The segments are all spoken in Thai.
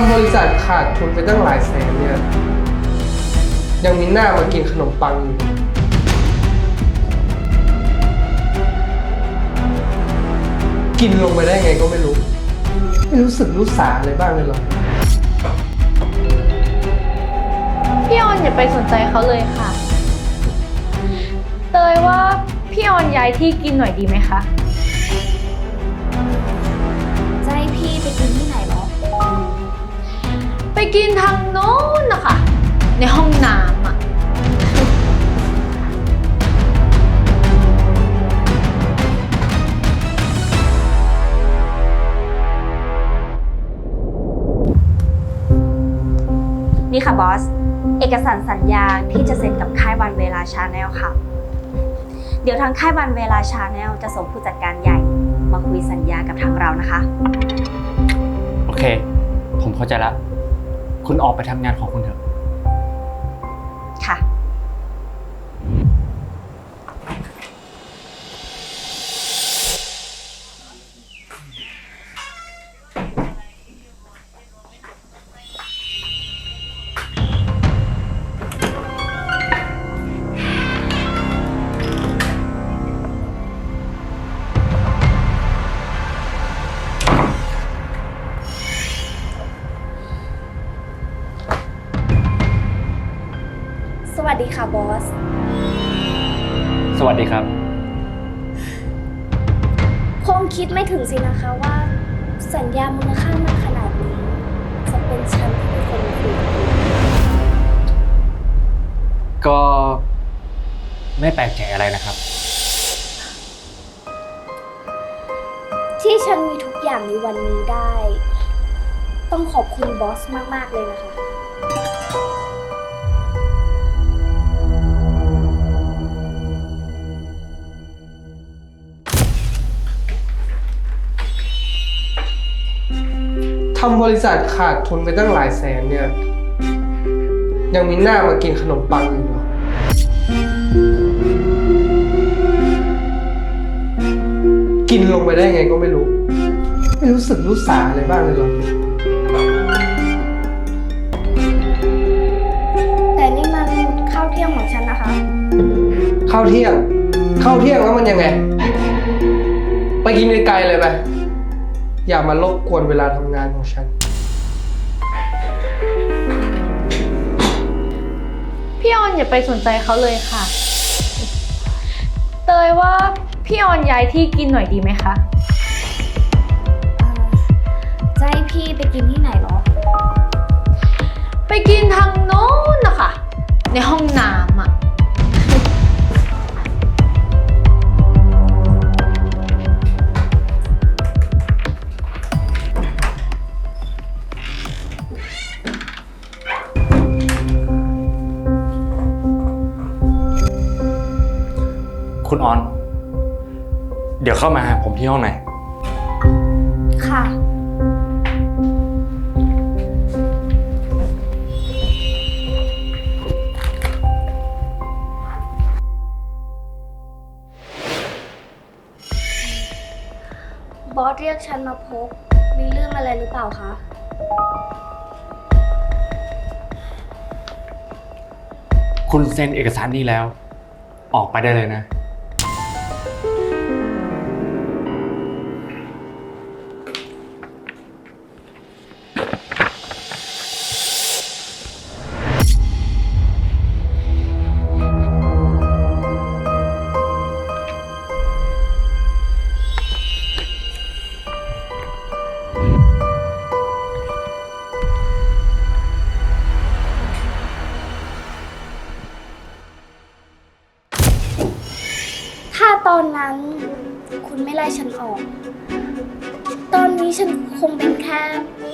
ำบริษัทขาดทุนไปตั้งหลายแสนเนี่ย ยังมีหน้ามากินขนมปังอยู่ กินลงไปได้ไงก็ไม่รู้ ไม่รู้สึกรู้สาอะไรบ้างเลยเหรอ พี่ออนอย่าไปสนใจเขาเลยค่ะ เตยว่าพี่ออนย้ายที่กินหน่อยดีไหมคะ จะให้พี่ไปกินที่ไหนเหรอ ไปกินทางโน้นนะคะ ในห้องน้ำอะนี่ค่ะบอส เอกสารสัญญาที่จะเซ็นกับค่ายวันเวลาชาแนลค่ะ เดี๋ยวทางค่ายวันเวลาชาแนลจะส่งผู้จัดการใหญ่ มาคุยสัญญากับทางเรานะคะ โอเค ผมเข้าใจแล้ว คุณออกไปทำงานของคุณเถอะค่ะ ดีค่ะบอส สวัสดีครับ คงคิดไม่ถึงสินะคะว่า สัญญามูลค่ามากขนาดนี้ จะเป็นฉันที่เป็นคนคุยก็ไม่แปลกใจอะไรนะครับ ที่ฉันมีทุกอย่างในวันนี้ได้ ต้องขอบคุณบอสมาก ๆ เลยนะคะำบริษัทขาดทุนไปตั้งหลายแสนเนี่ย ยังมีหน้ามากินขนมปังอยู่เหรอ กินลงไปได้ไงก็ไม่รู้ ไม่รู้สึกรู้สาอะไรบ้างเลยเหรอแต่นี่มันข้าวเที่ยงของฉันนะคะ ข้าวเที่ยง ข้าวเที่ยงแล้วมันยังไง ไปกินไกลๆเลยไป อย่ามารบกวนเวลาทำงานของฉัน พี่ออนอย่าไปสนใจเขาเลยค่ะ เตยว่าพี่ออนย้ายที่กินหน่อยดีไหมคะเอ่อจะให้พี่ไปกินที่ไหนเหรอ ไปกินทางโน้นนะ คุณออน เดี๋ยวเข้ามาหาผมที่ห้องไหนอยค่ะ บอสเรียกฉันมาพบ มีเรื่องอะไรหรือเปล่าคะ คุณเซ็นเอกสารนี้แล้ว ออกไปได้เลยนะ ฉันคงเป็นแค่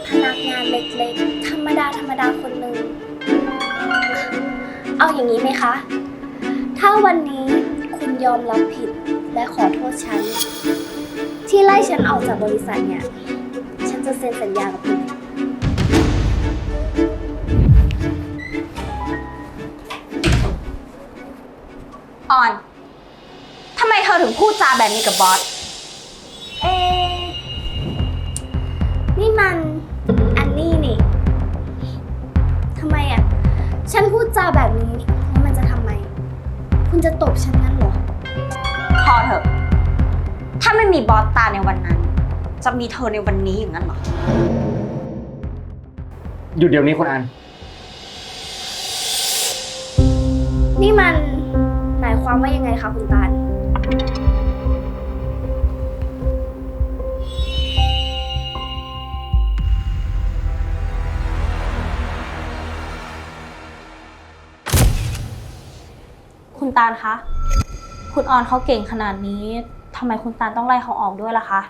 พนักงานเล็กๆ ธรรมดาธรรมดาคนหนึ่ง เอาอย่างนี้ไหมคะ ถ้าวันนี้คุณยอมรับผิดและขอโทษฉัน ที่ไล่ฉันออกจากบริษัทเนี่ย ฉันจะเซ็นสัญญากับคุณ ออน ทำไมเธอถึงพูดจาแบบนี้กับบอส บฉันงั้นเหรอ พอเถอะ ถ้าไม่มีบอสตาในวันนั้น จะมีเธอในวันนี้อย่างนั้นเหรอ หยุดเดี๋ยวนี้คุณอัน นี่มันหมายความว่ายังไงคะคุณตาล คุณตาลคะ คุณออนเขาเก่งขนาดนี้ทำไมคุณตาลต้องไล่เขาออกด้วยล่ะคะ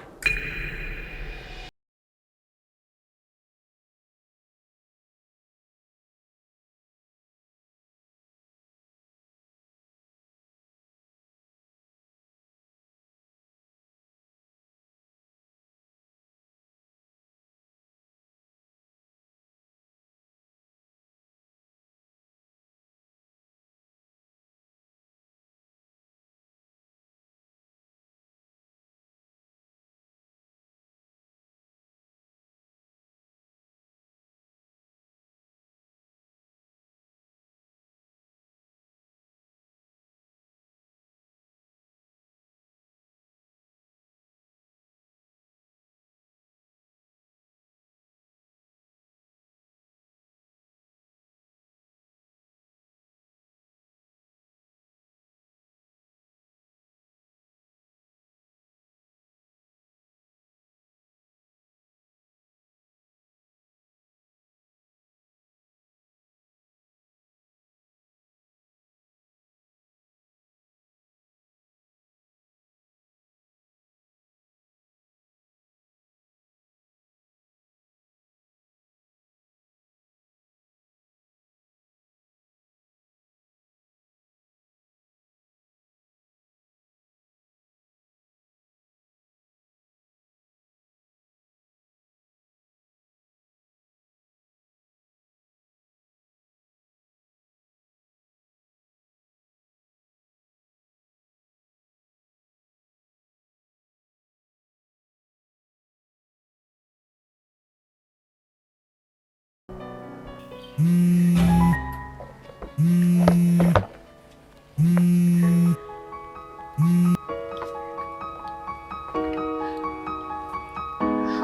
ฮัล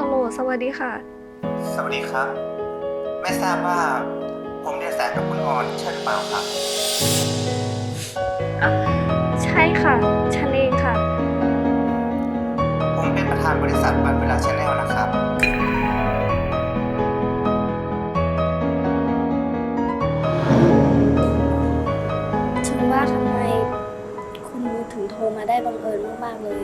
โหล สวัสดีค่ะ สวัสดีครับ ไม่ทราบว่าผมเรียนสายกับคุณออนใช่หรือเปล่าครับ ใช่ค่ะ บังเอิญมากๆเลย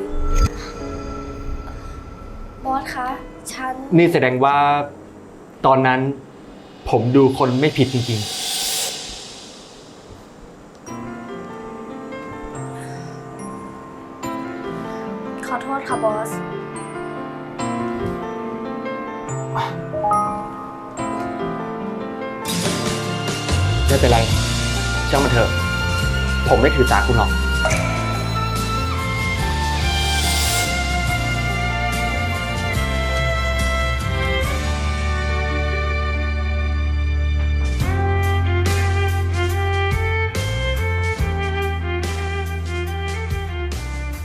บอสคะ ฉัน นี่แสดงว่าตอนนั้นผมดูคนไม่ผิดจริงขอโทษค่ะบอส ๆ ไม่เป็นไร ช่างมันเถอะ ผมไม่ถือสาคุณหรอก